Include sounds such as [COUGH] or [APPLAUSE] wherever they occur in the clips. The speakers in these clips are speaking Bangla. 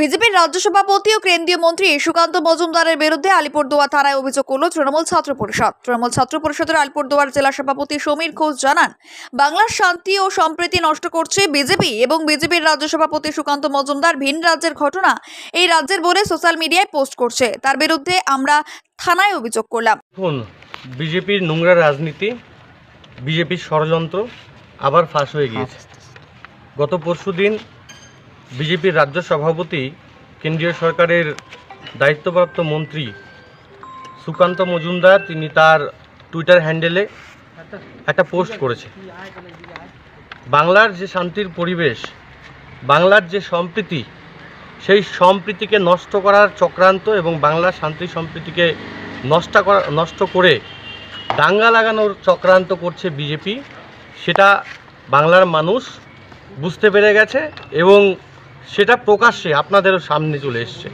বিজেপির রাজ্য সভাপতি ও কেন্দ্রীয় মন্ত্রী সুকান্ত মজুমদারের বিরুদ্ধে আলিপুরদুয়ার থানায় অভিযোগ করল তৃণমূল ছাত্র পরিষদ। তৃণমূল ছাত্র পরিষদের আলিপুরদুয়ার জেলা সভাপতি সমীর ঘোষ জানান, বাংলার শান্তি ও সম্প্রীতি নষ্ট করছে বিজেপি এবং বিজেপির রাজ্য সভাপতি সুকান্ত মজুমদার ভিন রাজ্যের ঘটনা এই রাজ্যের বলে সোশ্যাল মিডিয়ায় পোস্ট করছে। তার বিরুদ্ধে আমরা থানায় অভিযোগ করলাম। বিজেপির নোংরা রাজনীতি, বিজেপির ষড়যন্ত্র আবার ফাঁস হয়ে গিয়েছে। গত পরশুদিন বিজেপির রাজ্য সভাপতি, কেন্দ্রীয় সরকারের দায়িত্বপ্রাপ্ত মন্ত্রী সুকান্ত মজুমদার, তিনি তার টুইটার হ্যান্ডেলে একটা পোস্ট করেছে। বাংলার যে শান্তির পরিবেশ, বাংলার যে সম্প্রীতি, সেই সম্প্রীতিকে নষ্ট করার চক্রান্ত এবং বাংলার শান্তি সম্প্রীতিকে নষ্ট করা, নষ্ট করে দাঙ্গা লাগানোর চক্রান্ত করছে বিজেপি, সেটা বাংলার মানুষ বুঝতে পেরে গেছে এবং সেটা প্রকাশ্যে আপনাদেরও সামনে চলে এসছে।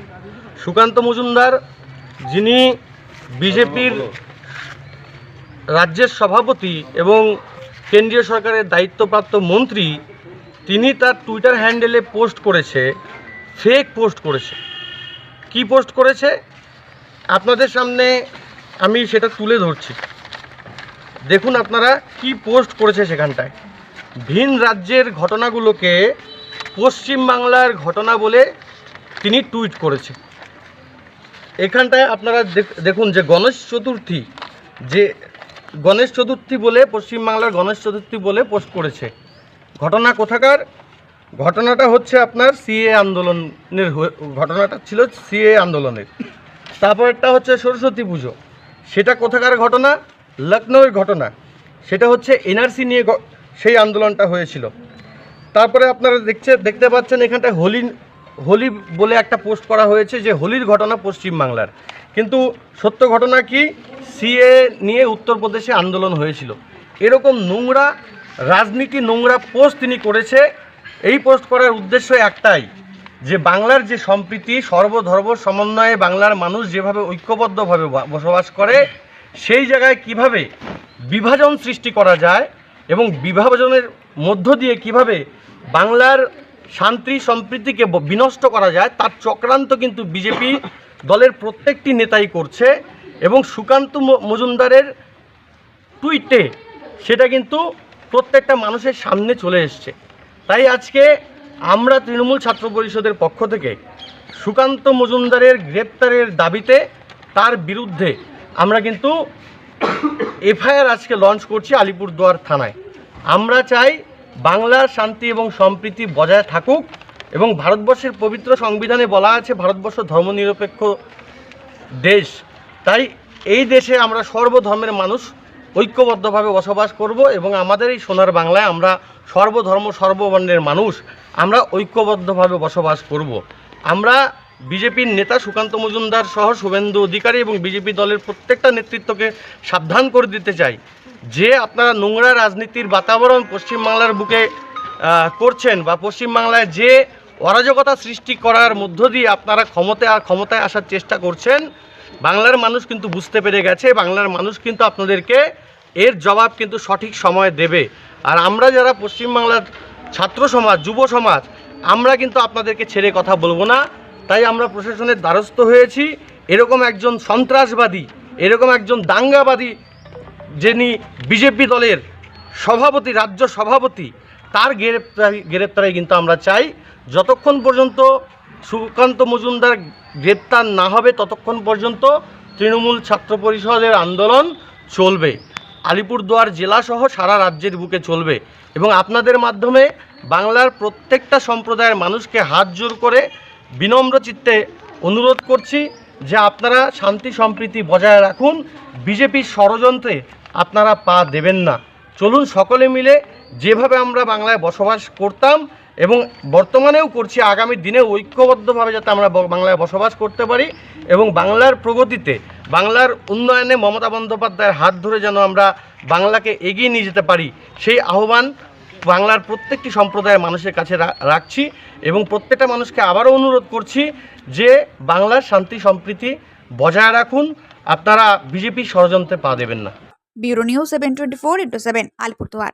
সুকান্ত মজুমদার, যিনি বিজেপির রাজ্যের সভাপতি এবং কেন্দ্রীয় সরকারের দায়িত্বপ্রাপ্ত মন্ত্রী, তিনি তার টুইটার হ্যান্ডেলে পোস্ট করেছে ফেক পোস্ট করেছে। কি পোস্ট করেছে? আপনাদের সামনে আমি সেটা তুলে ধরছি। দেখুন আপনারা কি পোস্ট করেছে সেখানটায়। ভিন রাজ্যের ঘটনাগুলোকে পশ্চিম বাংলার ঘটনা বলে তিনি টুইট করেছে এখানটায় আপনারা দেখ- দেখুন যে গণেশ চতুর্থী, যে গণেশ চতুর্থী বলে পশ্চিমবাংলার গণেশ চতুর্থী বলে পোস্ট করেছে। ঘটনা কোথাকার? ঘটনাটা হচ্ছে আপনার সিএ আন্দোলনের ঘটনাটা ছিল সিএ আন্দোলনের। তারপরেরটা হচ্ছে সরস্বতী পুজো। সেটা কোথাকার ঘটনা? লখনৌয়ের ঘটনা। সেটা হচ্ছে এনআরসি নিয়ে সেই আন্দোলনটা হয়েছিল। তারপরে আপনারা দেখছে, দেখতে পাচ্ছেন এখানটায় হোলি হোলি বলে একটা পোস্ট করা হয়েছে যে হোলির ঘটনা পশ্চিমবাংলার। কিন্তু সত্য ঘটনা কি? সিএ নিয়ে উত্তরপ্রদেশে আন্দোলন হয়েছিল। এরকম নোংরা, রাজনীতি নোংরা পোস্ট তিনি করেছে। এই পোস্ট করার উদ্দেশ্য একটাই, যে বাংলার যে সম্প্রীতি, সর্বধর্ম সমন্বয়ে বাংলার মানুষ যেভাবে ঐক্যবদ্ধভাবে বসবাস করে, সেই জায়গায় কীভাবে বিভাজন সৃষ্টি করা যায় এবং বিভাজনের মধ্য দিয়ে কীভাবে বাংলার শান্তি সম্প্রীতিকে বিনষ্ট করা যায়, তার চক্রান্ত কিন্তু বিজেপি দলের প্রত্যেকটি নেতাই করছে এবং সুকান্ত মজুমদারের টুইটে সেটা কিন্তু প্রত্যেকটা মানুষের সামনে চলে এসছে। তাই আজকে আমরা তৃণমূল ছাত্র পরিষদের পক্ষ থেকে সুকান্ত মজুমদারের গ্রেপ্তারের দাবিতে তার বিরুদ্ধে আমরা কিন্তু [COUGHS] এফআইআর আজকে লঞ্চ করছি আলিপুরদুয়ার থানায়। আমরা চাই বাংলার শান্তি এবং সম্প্রীতি বজায় থাকুক এবং ভারতবর্ষের পবিত্র সংবিধানে বলা আছে, ভারতবর্ষ ধর্মনিরপেক্ষ দেশ। তাই এই দেশে আমরা সর্বধর্মের মানুষ, ঐক্যবদ্ধভাবে বসবাস করব এবং আমাদের এই সোনার বাংলায় আমরা সর্বধর্ম, সর্ববর্ণের মানুষ, আমরা ঐক্যবদ্ধভাবে বসবাস করব। আমরা বিজেপির নেতা সুকান্ত মজুমদার সহ শুভেন্দু অধিকারী এবং বিজেপি দলের প্রত্যেকটা নেতৃত্বকে সাবধান করে দিতে চাই। যে আপনারা নোংরা রাজনীতির বাতাবরণ পশ্চিমবাংলার বুকে করছেন বা পশ্চিমবাংলায় যে অরাজকতা সৃষ্টি করার মধ্য দিয়ে আপনারা ক্ষমতায় ক্ষমতায় আসার চেষ্টা করছেন, বাংলার মানুষ কিন্তু বুঝতে পেরে গেছে, বাংলার মানুষ কিন্তু আপনাদেরকে এর জবাব কিন্তু সঠিক সময় দেবে। আর আমরা যারা পশ্চিমবাংলার ছাত্র সমাজ, যুব সমাজ, আমরা কিন্তু আপনাদেরকে ছেড়ে কথা বলব না। তাই আমরা প্রশাসনের দ্বারস্থ হয়েছি। এরকম একজন সন্ত্রাসবাদী, এরকম একজন দাঙ্গাবাদী যিনি বিজেপি দলের সভাপতি, রাজ্য সভাপতি, তার গ্রেপ্তারি, গ্রেপ্তারে কিন্তু আমরা চাই। যতক্ষণ পর্যন্ত সুকান্ত মজুমদার গ্রেপ্তার না হবে, ততক্ষণ পর্যন্ত তৃণমূল ছাত্র পরিষদের আন্দোলন চলবে। আলিপুরদুয়ার জেলাসহ সারা রাজ্যের বুকে চলবে এবং আপনাদের মাধ্যমে বাংলার প্রত্যেকটা সম্প্রদায়ের মানুষকে হাত জোর করে বিনম্র চিত্তে অনুরোধ করছি যে আপনারা শান্তি, সম্প্রীতি বজায় রাখুন। বিজেপির ষড়যন্ত্রে আপনারা পা দেবেন না। চলুন সকলে মিলে যেভাবে আমরা বাংলায় বসবাস করতাম এবং বর্তমানেও করছি, আগামী দিনে ঐক্যবদ্ধভাবে যাতে আমরা বাংলায় বসবাস করতে পারি এবং বাংলার প্রগতিতে, বাংলার উন্নয়নে মমতা বন্দ্যোপাধ্যায়ের হাত ধরে যেন আমরা বাংলাকে এগিয়ে নিয়ে যেতে পারি, সেই আহ্বান বাংলার প্রত্যেকটি সম্প্রদায়ের মানুষের কাছে রাখছি এবং প্রত্যেকটা মানুষকে আবারও অনুরোধ করছি যে বাংলার শান্তি, সম্প্রীতি বজায় রাখুন। আপনারা বিজেপি ষড়যন্ত্রে পা দেবেন না। Bureau news seven twenty four into seven Alipurduar.